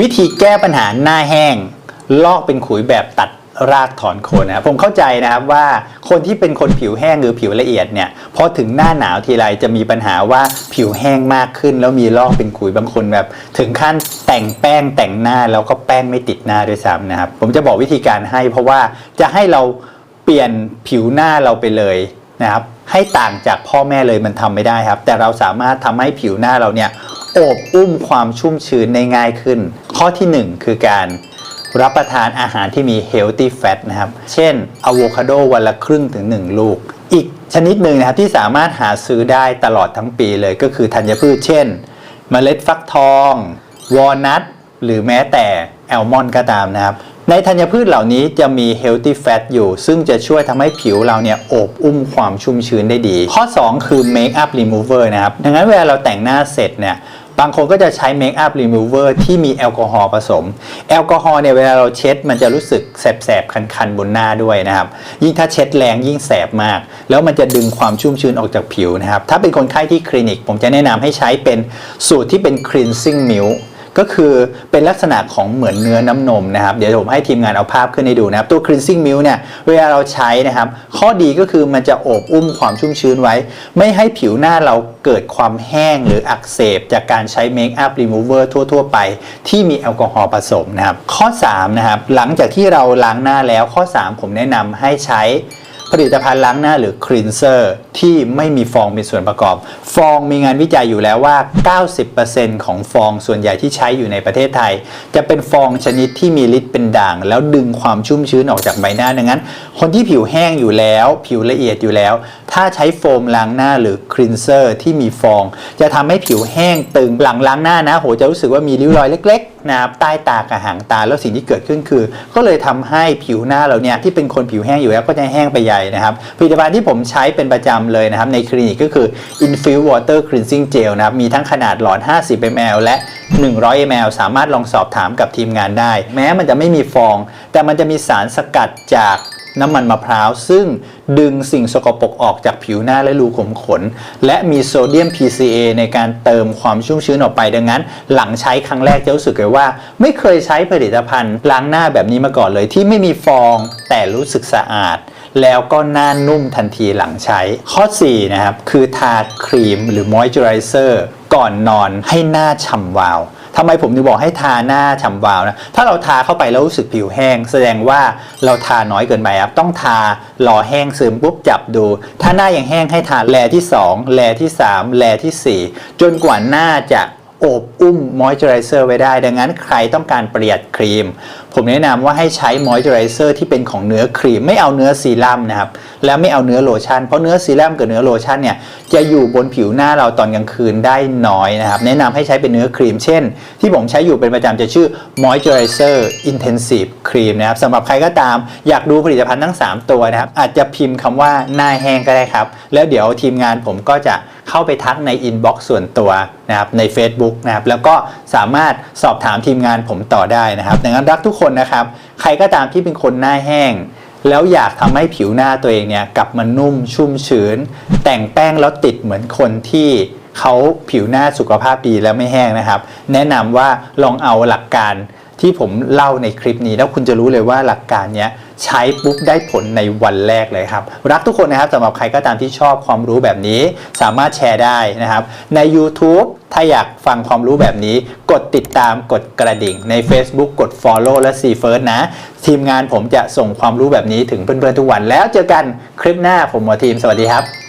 วิธีแก้ปัญหาหน้าแห้ง ลอกเป็นขุยแบบตัดรากถอนโคนนะครับผมเข้าใจนะครับว่าคนที่เป็นคนผิวแห้งหรือผิวละเอียดเนี่ยพอถึงหน้าหนาวทีไรจะมีปัญหาว่าผิวแห้งมากขึ้น แล้วมีลอกเป็นขุยบางคนแบบ ถึงขั้นแต่งแป้งแต่งหน้าแล้วก็แป้งไม่ติดหน้าด้วยซ้ำนะครับ ผมจะบอกวิธีการให้เพราะว่าจะให้เราเปลี่ยนผิวหน้าเราไปเลย นะครับให้ต่างจากพ่อแม่เลยมันทำไม่ได้ครับ แต่เราสามารถทำให้ผิวหน้าเราเนี่ยโอบอุ้มความชุ่มชื้นได้ง่ายขึ้น ข้อทีหนึ่1 คือการรับประทานอาหารที่มี healthy fat นะครับ เช่นอะโวคาโดวันละครึ่งถึง 1 ลูก อีกชนิดหนึ่งนะครับที่สามารถหาซื้อได้ตลอดทั้งปีเลยก็คือธัญพืช เช่นเมล็ดฟักทอง วอลนัทหรือแม้แต่ แอลมอนด์ก็ตามนะครับ ในธัญพืชเหล่านี้จะมี healthy fat อยู่ ซึ่งจะช่วยทำให้ผิวเราเนี่ยโอบอุ้มความชุ่มชื้นได้ดี ข้อ 2 คือ make up remover นะครับ ดังนั้นเวลาเราแต่งหน้าเสร็จเนี่ยบางคนก็จะใช้ Make up Remover ที่มีแอลกอฮอล์ผสม แอลกอฮอล์เนี่ยเวลาเราเช็ด มันจะรู้สึกแสบๆ คันๆ บนหน้าด้วยนะครับ ยิ่งถ้าเช็ดแรงยิ่งแสบมาก แล้วมันจะดึงความชุ่มชื้นออกจากผิวนะครับ ถ้าเป็นคนไข้ที่คลินิก ผมจะแนะนำให้ใช้เป็นสูตรที่เป็น cleansing milk ก็คือเป็นลักษณะของเหมือนเนื้อน้ำนมนะครับ เดี๋ยวผมให้ทีมงานเอาภาพขึ้นให้ดูนะครับ ตัว cleansing milk เนี่ยเวลาเราใช้นะครับ ข้อดีก็คือมันจะโอบอุ้มความชุ่มชื้นไว้ ไม่ให้ผิวหน้าเราเกิดความแห้งหรืออักเสบ จากการใช้ make up remover ทั่ว ๆ ไป ที่มีแอลกอฮอล์ผสมนะครับ ข้อ3นะครับหลังจากที่เราล้างหน้าแล้วข้อ 3 ผมแนะนำให้ใช้ ผลิตภัณฑ์ล้างหน้าหรือ cleanser ที่ไม่มีฟองเป็นส่วนประกอบ ฟองมีงานวิจัยอยู่แล้วว่า 90%ของฟองส่วนใหญ่ที่ใช้อยู่ในประเทศไทย จะเป็นฟองชนิดที่มีฤทธิ์เป็นด่าง แล้วดึงความชุ่มชื้นออกจากใบหน้าดังนั้น คนที่ผิวแห้งอยู่แล้ว ผิวละเอียดอยู่แล้ว ถ้าใช้โฟมล้างหน้าหรือ cleanser ที่มีฟอง จะทำให้ผิวแห้งตึงหลังล้างหน้านะโหจะรู้สึกว่ามีริ้วรอยเล็กๆนะครับใต้ตากับหางตาแล้วสิ่งที่เกิดขึ้นคือ ก็เลยทำให้ผิวหน้าเราเนี่ยที่เป็นคนผิวแห้งอยู่แล้วก็จะแห้งไปใหญ่นะครับผลิตภัณฑ์ที่ผมใช้เป็นประจำเลยนะครับในคลินิกก็คือ Infuse Water Cleansing Gel นะครับมีทั้งขนาดหลอด 50 ml และ 100 ml สามารถลองสอบถามกับทีมงานได้ แม้มันจะไม่มีฟอง แต่มันจะมีสารสกัดจาก น้ำมันมะพร้าว ซึ่งดึงสิ่งสกปรกออกจากผิวหน้าและรูขุมขน และมีโซเดียม PCA ในการเติมความชุ่มชื้นออกไปดังนั้น หลังใช้ครั้งแรกจะรู้สึกเลยว่า ไม่เคยใช้ผลิตภัณฑ์ล้างหน้าแบบนี้มาก่อนเลยที่ไม่มีฟองแต่รู้สึกสะอาด แล้วก็หน้านุ่มทันทีหลังใช้ ข้อ 4 นะครับ คือทาครีมหรือมอยเจอไรเซอร์ก่อนนอนให้หน้าฉ่ำวาว ทำไมผมถึงบอกให้ทาหน้าฉ่ำวาวนะ ถ้าเราทาเข้าไปแล้วรู้สึกผิวแห้ง แสดงว่าเราทาน้อยเกินไปครับ ต้องทารอแห้งซึมปุ๊บจับดู ถ้าหน้ายังแห้งให้ทาแลที่ 2 แลที่ 3 แลที่ 4 จนกว่าหน้าจะโอบอุ้มมอยเจอไรเซอร์ไว้ได้ ดังนั้นใครต้องการประหยัดครีม ผมแนะนำว่าให้ใช้มอยเจอไรเซอร์ที่เป็นของเนื้อครีมไม่เอาเนื้อซีรั่มนะครับแล้วไม่เอาเนื้อโลชั่นเพราะเนื้อซีรั่มกับเนื้อโลชั่นเนี่ยจะอยู่บนผิวหน้าเราตอนกลางคืนได้น้อยนะครับแนะนำให้ใช้เป็นเนื้อครีม เช่น ที่ผมใช้อยู่เป็นประจำจะชื่อ Moisturizer Intensive Cream นะครับสำหรับใครก็ตามอยากดูผลิตภัณฑ์ทั้ง 3 ตัวนะครับอาจจะพิมพ์คำว่าหน้าแห้งก็ได้ครับ แล้วเดี๋ยวทีมงานผมก็จะเข้าไปทักในอินบ็อกซ์ส่วนตัวนะครับใน Facebook นะครับแล้วก็สามารถสอบถามทีมงานผมต่อได้นะครับดังนั้นรักทุกคนนะครับ ใครก็ตามที่เป็นคนหน้าแห้ง แล้วอยากทำให้ผิวหน้าตัวเองเนี่ยกลับมานุ่มชุ่มชื้น แต่งแป้งแล้วติดเหมือนคนที่เขาผิวหน้าสุขภาพดีแล้วไม่แห้งนะครับ แนะนำว่าลองเอาหลักการที่ผมเล่าในคลิปนี้ แล้วคุณจะรู้เลยว่าหลักการเนี้ย ใช้ปุ๊บได้ผลในวันแรกเลยครับ รักทุกคนนะครับสำหรับใครก็ตามที่ชอบความรู้แบบนี้ สามารถแชร์ได้นะครับ ใน YouTube ถ้าอยากฟังความรู้แบบนี้ กดติดตามกดกระดิ่ง ใน Facebook กด Follow และ See First นะ ทีมงานผมจะส่งความรู้แบบนี้ถึงเพื่อนๆทุกวันแล้วเจอกันคลิปหน้าผมหมอทีมสวัสดีครับ